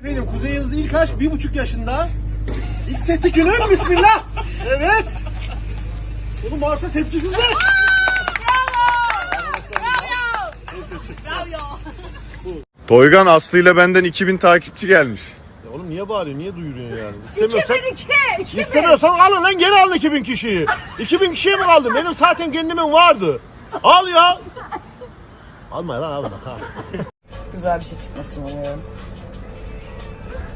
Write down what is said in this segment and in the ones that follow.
Efendim Kuzey Yıldız ilk aşk bir buçuk yaşında. İlk seti günü bismillah. Evet. Oğlum varsa tepkisizler. Toygan Aslı ile benden 2000 takipçi gelmiş. Ya oğlum niye bağırıyorsun? Niye duyuruyorsun yani? İstemiyorsan, istemiyorsan alın lan geri alın 2000 kişiyi. 2000 kişiye mi kaldı? Benim zaten kendimin vardı. Al ya. Alma lan alma tamam. Güzel bir şey çıkmasını umuyorum.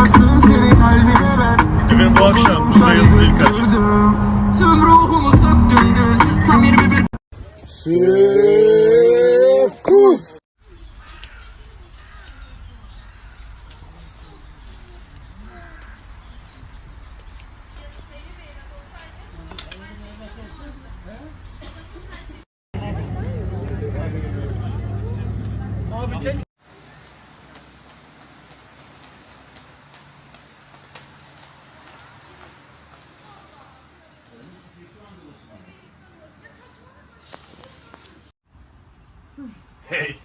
Yazdım seni kalbime ben. Bugün bu akşam ilk aşk. Tüm ruhumu söktün dün. Tam 21 Hey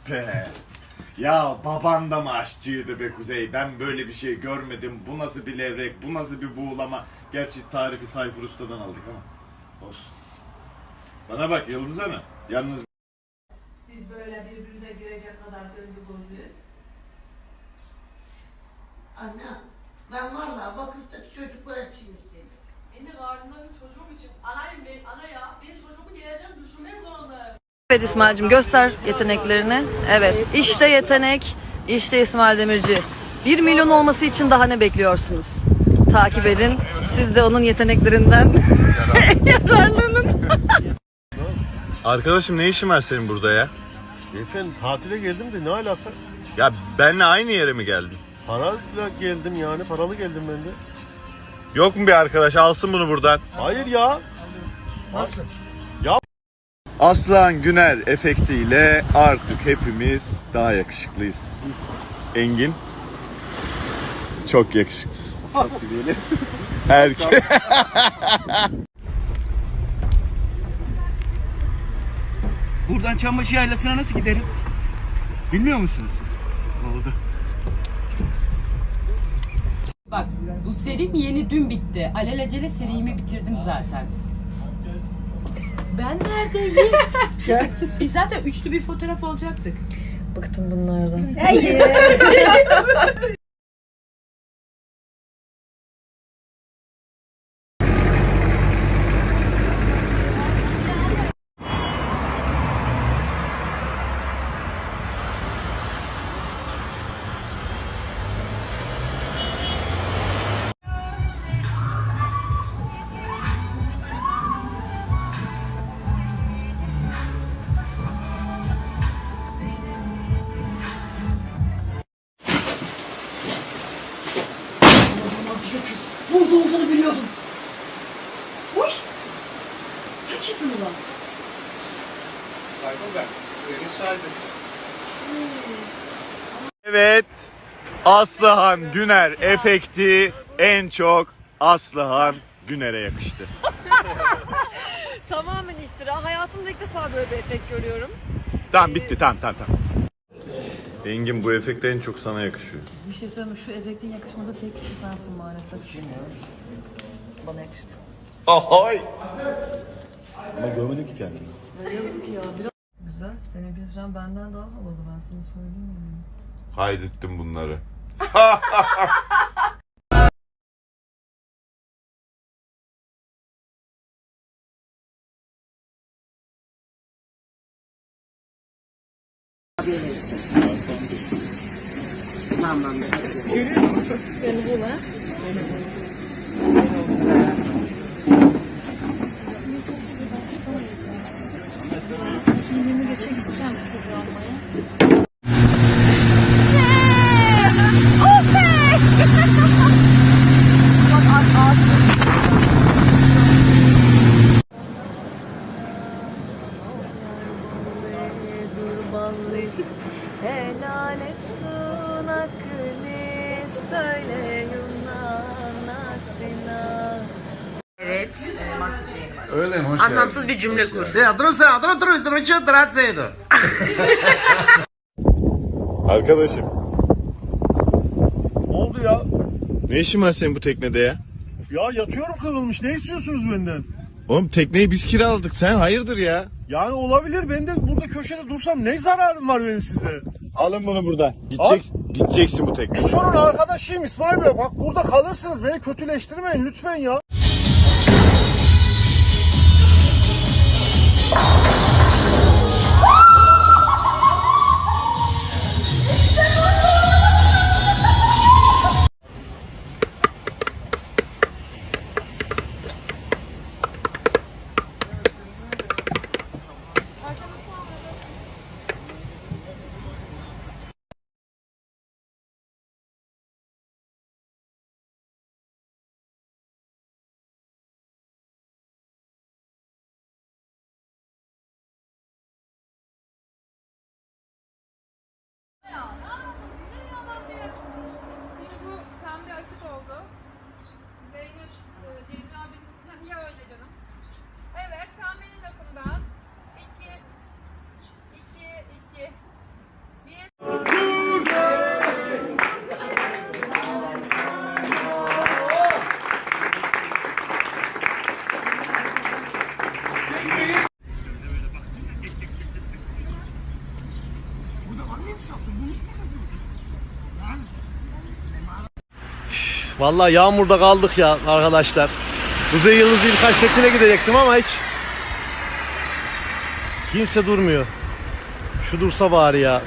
be. Ya baban da mı aşçıydı be Kuzey? Ben böyle bir şey görmedim. Bu nasıl bir levrek, bu nasıl bir buğulama? Gerçi tarifi Tayfur Usta'dan aldık ama. Olsun. Bana bak Yıldız Hanım. Yalnız Siz böyle birbirinize girecek kadar döngü bozuyorsunuz. Anne, ben vallahi vakıftaki çocuklar için istedim. Kendi karnımdaki çocuğum için anayım ben ana ya. Ben çocuğumu geleceğim düşünmek zorundayım. Evet İsmail'cim göster yeteneklerini. Evet işte yetenek, işte İsmail Demirci. 1 milyon olması için daha ne bekliyorsunuz? Takip edin. Siz de onun yeteneklerinden yararlanın. Arkadaşım ne işin var senin burada ya? Efendim tatile geldim de ne alaka? Ya benle aynı yere mi geldin? Parayla geldim yani paralı geldim ben de. Yok mu bir arkadaş alsın bunu buradan? Hayır ya. Aslan Güner efektiyle artık hepimiz daha yakışıklıyız. Engin çok yakışıklısın. Erkek. Buradan Çambaşı Yaylası'na nasıl giderim? Bilmiyor musunuz? Oldu. Bak bu serim yeni dün bitti. Alelacele serimi bitirdim zaten. Ben neredeyim? Biz zaten üçlü bir fotoğraf olacaktık. Bıktım bunlardan. Burada Evet. Aslıhan Güner efekti en çok Aslıhan Güner'e yakıştı. Tamamen iftira. Hayatımda ilk defa böyle bir efekt görüyorum. Tamam bitti tamam tamam tamam. Engin bu efekt en çok sana yakışıyor. Bir şey söyleyeyim mi? Şu efektin yakışmadığı tek kişi sensin maalesef. Bana yakıştı. Ahoy. Ama görmedim ki kendimi. Yazık ya. Biraz güzel. Senin Bilcan benden daha havalı ben sana söyleyeyim yani. Kaydettim bunları. Mamma 这个这样的是不是 Öyle mi? Hoş Anlamsız bir cümle kur. Arkadaşım Ne oldu ya? ne işin var senin bu teknede ya? Ya yatıyorum kırılmış. Ne istiyorsunuz benden? Oğlum tekneyi biz kiraladık sen hayırdır ya? Yani olabilir. Ben de burada köşede dursam ne zararım var benim size? Alın bunu buradan. Gideceksin, gideceksin bu tekne. Hiç onun arkadaşıyım İsmail Bey. Bak burada kalırsınız. Beni kötüleştirmeyin lütfen ya. Vallahi yağmurda kaldık ya arkadaşlar. Kuzey Yıldızı İlkaç Tekin'e gidecektim ama hiç kimse durmuyor. Şu dursa bari ya.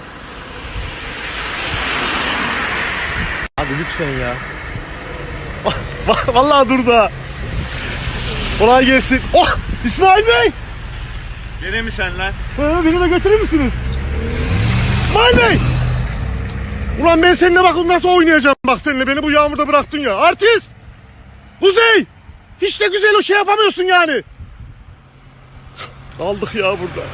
Hadi lütfen ya. Vallahi durdu ha. Kolay gelsin. Oh! İsmail Bey! Gene mi sen lan? Ha, beni de götürür müsünüz? İsmail Bey! Ulan ben seninle bak nasıl oynayacağım bak seninle beni bu yağmurda bıraktın ya. Artist! Kuzey! Hiç de güzel o şey yapamıyorsun yani. Kaldık ya burada.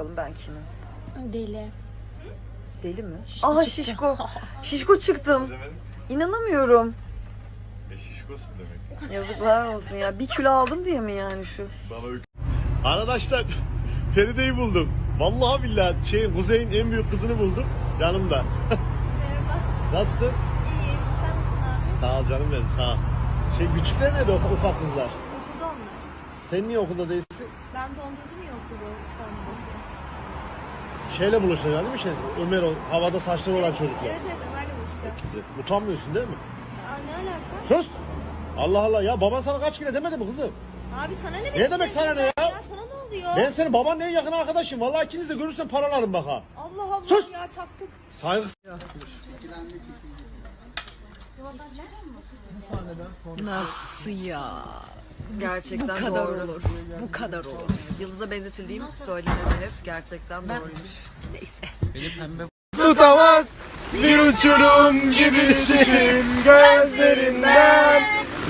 Bakalım ben kimim? Deli. Deli mi? Aha şişko. Şişko çıktım. İnanamıyorum. E şişkosun demek. Yazıklar olsun ya. Bir kilo aldım diye mi yani şu? Arkadaşlar Feride'yi buldum. Vallahi billahi şey Kuzey'in en büyük kızını buldum. Yanımda. Nasılsın? İyiyim. Sen nasılsın abi? Sağ ol canım benim sağ ol. Şey küçükler nerede ufak, ufak kızlar? Okulda onlar. Sen niye okulda değilsin? Ben dondurdum ya okulu İstanbul'daki. Şeyle buluşacaksın değil mi şey? Ömer o havada saçları olan çocukla. Evet evet Ömer'le buluşacağım. Güzel. Utanmıyorsun değil mi? Aa, ne alaka? Sus! Allah Allah ya baban sana kaç kere demedi mi kızım? Abi sana ne Ne demek sana ne ya? Sana ne oluyor? Ben senin babanın en yakın arkadaşım. Vallahi ikiniz de görürsen paralarım bak ha. Allah Allah Sus! ya çaktık. Saygı Nasıl ya? Gerçekten Bu kadar olur. Bu kadar olur. Yıldız'a benzetildiğim söylenir hep. Gerçekten doğruymuş. Neyse. tutamaz Bir uçurum gibi düşerim gözlerinden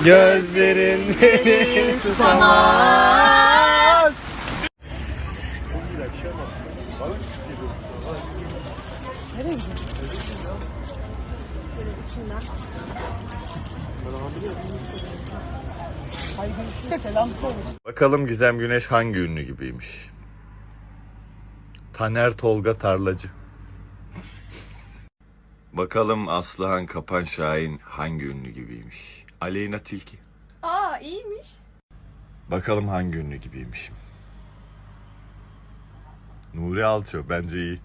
Gözlerin beni tutamaz Bakalım Gizem Güneş hangi ünlü gibiymiş? Taner Tolga Tarlacı. Bakalım Aslıhan Kapan Şahin hangi ünlü gibiymiş? Aleyna Tilki. Aa iyiymiş. Bakalım hangi ünlü gibiymişim. Nuri Alço bence iyi.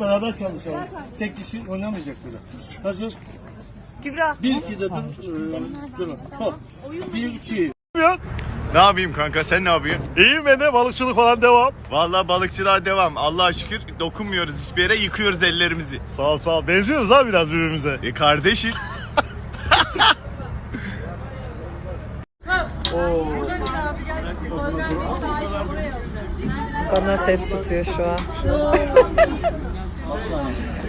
Beraber çalışalım. Tek kişi oynamayacak böyle. Hazır. Kübra. Bir iki de dur. Ee. Bir iki. Ne yapayım kanka sen ne yapıyorsun? İyiyim ben de balıkçılık falan devam. Vallahi balıkçılığa devam. Allah'a şükür dokunmuyoruz hiçbir yere yıkıyoruz ellerimizi. Sağ ol sağ ol. Benziyoruz ha biraz birbirimize. E kardeşiz. Bana ses tutuyor şu an.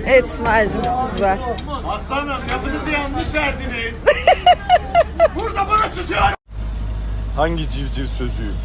Evet İsmail'cim güzel. Aslanım lafınızı yanlış verdiniz. Burada bunu tutuyor. Hangi civciv sözüyüm?